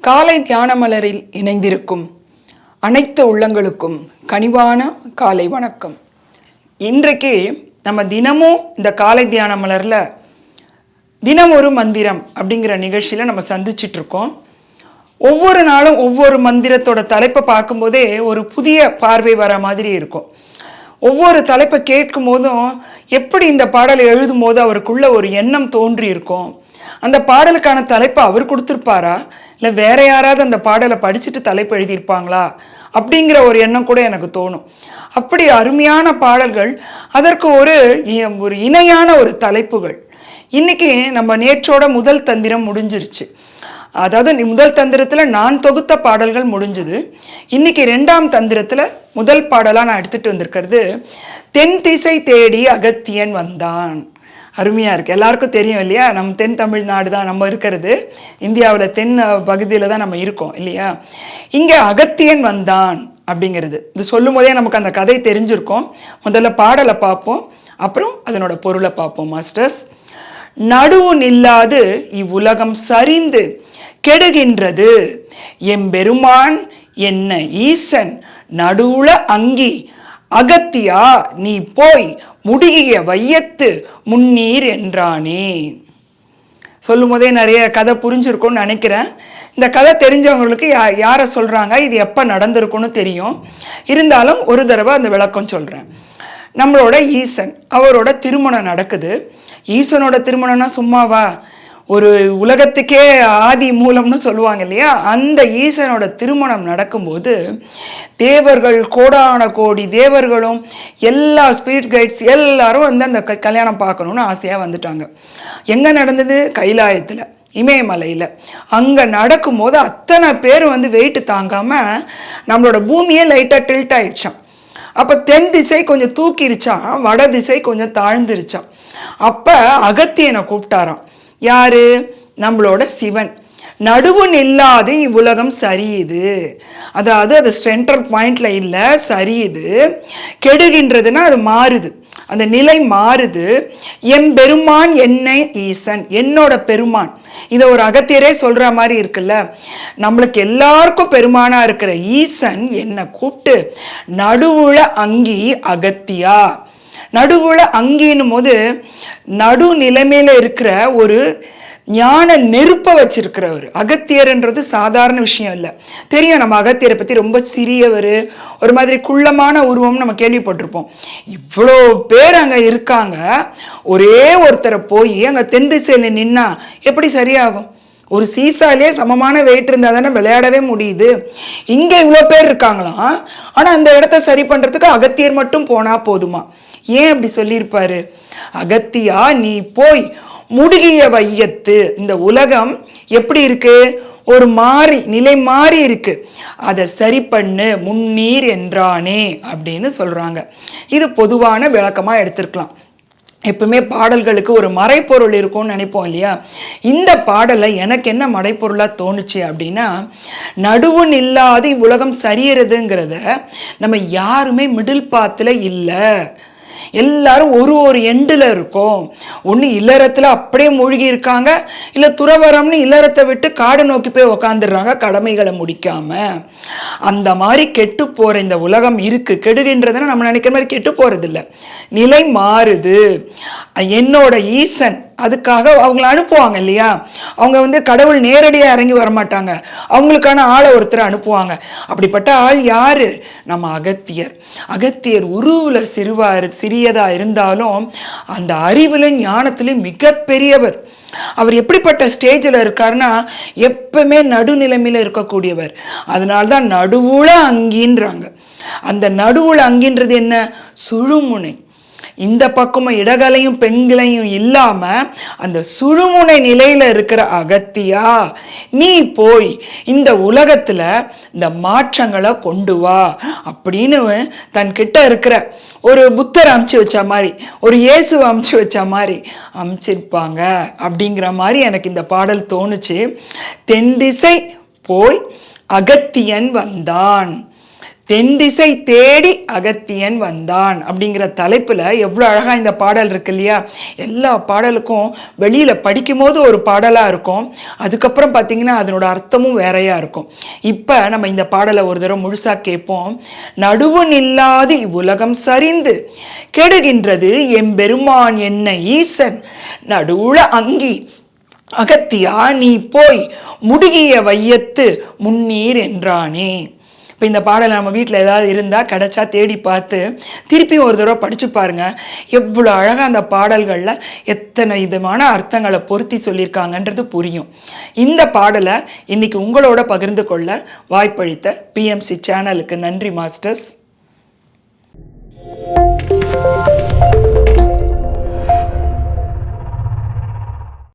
காலை தியான மலரில் இணைந்திருக்கும் அனைத்து உள்ளங்களுக்கும் கனிவான காலை வணக்கம். இன்றைக்கு நம்ம தினமும் இந்த காலை தியான மலரில் தினம் ஒரு மந்திரம் அப்படிங்கிற நிகழ்ச்சியில் நம்ம சந்திச்சிட்டு இருக்கோம். ஒவ்வொரு நாளும் ஒவ்வொரு மந்திரத்தோட தலைப்பை பார்க்கும்போதே ஒரு புதிய பார்வை வர மாதிரி இருக்கும். ஒவ்வொரு தலைப்பை கேட்கும் போதும் எப்படி இந்த பாடலை எழுதும் போது அவருக்குள்ள ஒரு எண்ணம் தோன்றி இருக்கும்? அந்த பாடலுக்கான தலைப்பை அவர் கொடுத்துருப்பாரா? இல்லை வேற யாராவது அந்த பாடலை படிச்சுட்டு தலைப்பு எழுதியிருப்பாங்களா? அப்படிங்கிற ஒரு எண்ணம் கூட எனக்கு தோணும். அப்படி அருமையான பாடல்கள் அதற்கு ஒரு இ- ஒரு இணையான ஒரு தலைப்புகள். இன்னைக்கு நம்ம நேற்றோட முதல் தந்திரம் முடிஞ்சிருச்சு. அதாவது முதல் தந்திரத்தில் நான் தொகுத்த பாடல்கள் முடிஞ்சுது. இன்னைக்கு ரெண்டாம் தந்திரத்தில் முதல் பாடலாக நான் எடுத்துட்டு வந்திருக்கிறது தென் திசை தேடி அகத்தியன் வந்தான். அருமையாக இருக்குது எல்லாருக்கும் தெரியும் இல்லையா? நம்ம தென் தமிழ்நாடு தான் நம்ம இருக்கிறது. இந்தியாவில் தென் பகுதியில் தான் நம்ம இருக்கோம் இல்லையா? இங்கே அகத்தியன் வந்தான் அப்படிங்கிறது. இது சொல்லும் போதே நமக்கு அந்த கதை தெரிஞ்சிருக்கோம். முதல்ல பாடலை பார்ப்போம். அப்புறம் அதனோட பொருளை பார்ப்போம் மாஸ்டர்ஸ். நடுவு நில்லாது இவ்வுலகம் சரிந்து கெடுகின்றது. எம்பெருமான் என்ன ஈசன் நடுவுல அங்கி அகத்தியா நீ போய் முடிகிய வையத்து முன்னீர் என்றானே. சொல்லும் போதே நிறைய கதை புரிஞ்சிருக்கும்னு நினைக்கிறேன். இந்த கதை தெரிஞ்சவங்களுக்கு யா யாரை சொல்கிறாங்க இது எப்போ நடந்திருக்கும்னு தெரியும். இருந்தாலும் ஒரு தடவை அந்த விளக்கம் சொல்கிறேன் நம்மளோட ஈசன் அவரோட திருமணம் நடக்குது. ஈசனோட திருமணம்னா சும்மாவா? ஒரு உலகத்துக்கே ஆதி மூலம்னு சொல்லுவாங்க இல்லையா? அந்த ஈசனோட திருமணம் நடக்கும்போது தேவர்கள் கோடான கோடி தேவர்களும் எல்லா ஸ்பிரிட் கைட்ஸ் எல்லாரும் வந்து அந்த க- கல்யாணம் பார்க்கணுன்னு ஆசையாக வந்துட்டாங்க. எங்கே நடந்தது? கைலாயத்தில் இமயமலையில். அங்கே நடக்கும்போது அத்தனை பேர் வந்து வெயிட்டு தாங்காமல் நம்மளோட பூமியே லைட்டாக டில்ட் ஆயிடுச்சான் அப்போ தென் திசை கொஞ்சம் தூக்கிருச்சான் வட திசை கொஞ்சம் தாழ்ந்துருச்சான் அப்போ அகத்தியனை கூப்பிட்டாராம். யாரு? நம்மளோட சிவன். நடுவு நில்லாது இவ்வுலகம் சரியுது. அதாவது அது சென்டர் பாயிண்ட்ல இல்லை சரியுது. கெடுகின்றதுன்னா அது மாறுது. அந்த நிலை மாறுது. என் பெருமான் என்னை ஈசன். என்னோட பெருமான். இதை ஒரு அகத்தியரே சொல்ற மாதிரி இருக்குல்ல? நம்மளுக்கு எல்லாருக்கும் பெருமானா இருக்கிற ஈசன் என்னை கூப்பிட்டு நடுவுல அங்கி அகத்தியா? நடுவுல அங்கின்னும் போது நடு நிலைமையில இருக்கிற ஒரு ஞான நெருப்பை வச்சிருக்கிறவர். அகத்தியர்ன்றது சாதாரண விஷயம் இல்லை. தெரியும் நம்ம அகத்தியரை பற்றி ரொம்ப சிறியவர் ஒரு மாதிரி குள்ளமான உருவம் நம்ம கேள்விப்பட்டிருப்போம். இவ்வளோ பேர் அங்கே இருக்காங்க. ஒரே ஒருத்தரை போய் அங்கே தென் திசையில் நின்னா எப்படி சரியாகும்? ஒரு சீசாலே சமமான வெயிட் இருந்தால் தானே விளையாடவே முடியுது. இங்கே இவ்வளோ பேர் இருக்காங்களாம். ஆனால் அந்த இடத்த சரி பண்ணுறதுக்கு அகத்தியர் மட்டும் போனால் போதுமா? ஏன் அப்படி சொல்லியிருப்பாரு? அகத்தியா நீ போய் முடுகிய வையத்து இந்த உலகம் எப்படி இருக்கு? ஒரு மாறி நிலை மாறி இருக்கு. அதை சரி பண்ணு முன்னீர் என்றானே அப்படின்னு சொல்றாங்க. இது பொதுவான விளக்கமா எடுத்திருக்கலாம். எப்பவுமே பாடல்களுக்கு ஒரு மறைப்பொருள் இருக்கும்னு நினைப்போம் இல்லையா? இந்த பாடலை எனக்கு என்ன மறைப்பொருளாக தோணுச்சு அப்படின்னா நடுவுன் இல்லாத உலகம் சரியறதுங்கிறத நம்ம யாருமே மிடில் பாத்தில் இல்லை. எல்லாரும் ஒரு ஒரு எண்டில் இருக்கோம். ஒன்று இல்லறத்தில் அப்படியே மூழ்கி இருக்காங்க. இல்லை துறவரம்னு இல்லறத்தை விட்டு காடு நோக்கி போய் உக்காந்துடுறாங்க கடமைகளை முடிக்காமல் அந்த மாதிரி கெட்டு போகிற இந்த உலகம் இருக்குது கெடுகின்றதுன்னு நம்ம நினைக்கிற மாதிரி கெட்டு போகிறதில்ல நிலை மாறுது. என்னோட ஈசன் அதுக்காக அவங்கள அனுப்புவாங்க இல்லையா? அவங்க வந்து கடவுள் நேரடியாக இறங்கி வரமாட்டாங்க. அவங்களுக்கான ஆளை ஒருத்தரை அனுப்புவாங்க. அப்படிப்பட்ட ஆள் யார்? நம்ம அகத்தியர். அகத்தியர் உருவில் சிறுவா சிறியதாக இருந்தாலும் அந்த அறிவிலும் ஞானத்திலும் மிகப்பெரியவர். அவர் எப்படிப்பட்ட ஸ்டேஜில் இருக்காருன்னா எப்பவுமே நடுநிலைமையில் இருக்கக்கூடியவர். அதனால தான் நடுவுல அங்கின்றாங்க. அந்த நடுவுல அங்கின்றது என்ன? சுழுமுனை. இந்த பக்கமும் இடகலையும் பெண்களையும் இல்லாம அந்த சுழுமுனை நிலையில இருக்கிற அகத்தியா நீ போய் இந்த உலகத்துல இந்த மாற்றங்களை கொண்டு வா அப்படின்னு தன் கிட்ட இருக்கிற ஒரு புத்தர் அமுச்சு வச்ச மாதிரி ஒரு இயேசுவை அமுச்சு வச்ச மாதிரி அமுச்சிருப்பாங்க அப்படிங்கிற மாதிரி எனக்கு இந்த பாடல் தோணுச்சு. தென் திசை போய் அகத்தியன் வந்தான். தென் திசை தேடி அகத்தியன் வந்தான் அப்படிங்கிற தலைப்பில் எவ்வளோ அழகாக இந்த பாடல் இருக்கு இல்லையா? எல்லா பாடலுக்கும் வெளியில் படிக்கும்போது ஒரு பாடலாக இருக்கும். அதுக்கப்புறம் பார்த்தீங்கன்னா அதனோட அர்த்தமும் வேறையாக இருக்கும். இப்போ நம்ம இந்த பாடலை ஒரு தடவை முழுசாக கேட்போம். நடுவு நில்லாது இவ்வுலகம் சரிந்து கெடுகின்றது எம்பெருமான் என்ன ஈசன் நடுவுல அங்கி அகத்தியா நீ போய் முடுகிய வையத்து முன்னீர் என்றானே. இப்போ இந்த பாடலை நம்ம வீட்டில் ஏதாவது இருந்தால் கிடைச்சா தேடி பார்த்து திருப்பி ஒரு தடவை படித்து பாருங்கள் எவ்வளோ அழகாக அந்த பாடல்களில் எத்தனை விதமான அர்த்தங்களை பொருத்தி சொல்லியிருக்காங்கன்றது புரியும். இந்த பாடலை இன்னைக்கு உங்களோட பகிர்ந்து கொள்ள வாய்ப்பளித்த பிஎம்சி சேனலுக்கு நன்றி மாஸ்டர்ஸ்.